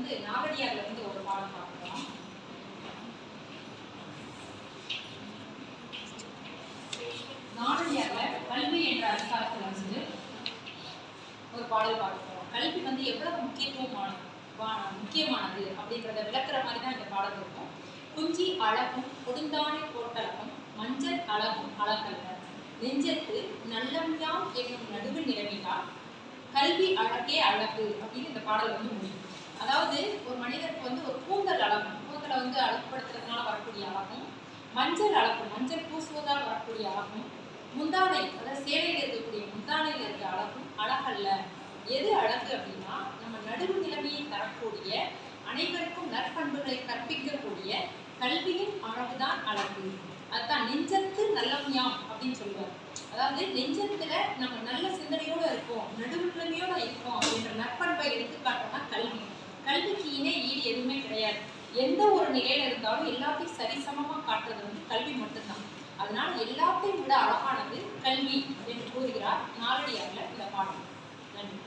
வந்து நாவடியார்ல இருந்து ஒரு பாடம் பார்க்கலாம். நாவடியார்ல கல்வி என்ற அதிகாரத்துல வந்து ஒரு பாடல் பார்க்க கல்வி வந்து எவ்வளவு முக்கியத்துவமானது முக்கியமானது அப்படின்றத விளக்குற மாதிரி தான் இந்த பாடல் இருக்கும். குஞ்சி அழகும் கொடுந்தானை கோட்டழகும் மஞ்சள் அழகும் அழகல்ல. நெஞ்சத்து நல்லம்யாம் என்னும் நடுவு நிலவினால் கல்வி அழகே அழகு அப்படின்னு இந்த பாடல் வந்து முடியும். அதாவது ஒரு மனிதருக்கு வந்து ஒரு கூந்தல் அழகும் கூந்தலை வந்து அழகுபடுத்துறதுனால வரக்கூடிய அழகும் மஞ்சள் அழகும் மஞ்சள் பூசுவதால் வரக்கூடிய அழகும் முந்தானை அதாவது சேலையில் இருக்கக்கூடிய முந்தானையில் இருக்க அழகும் அழகல்ல. எது அழகு அப்படின்னா நம்ம நடுவு நிலைமையை தரக்கூடிய அனைவருக்கும் நற்பண்புகளை கற்பிக்கக்கூடிய கல்வியின் அழகுதான் அழகு. அதுதான் நெஞ்சத்து நல்லவியாம் அப்படின்னு சொல்லுவார் அதாவது நெஞ்சத்து எதுவுமே கிடையாது. எந்த ஒரு நிலையில இருந்தாலும் எல்லாத்தையும் சரிசமமா காட்டுறது வந்து கல்வி மட்டும்தான். அதனால எல்லாத்தையும் விட அழகானது கல்வி என்று கூறுகிறார் நாளடியாரில் இந்த பாடம் நன்றி.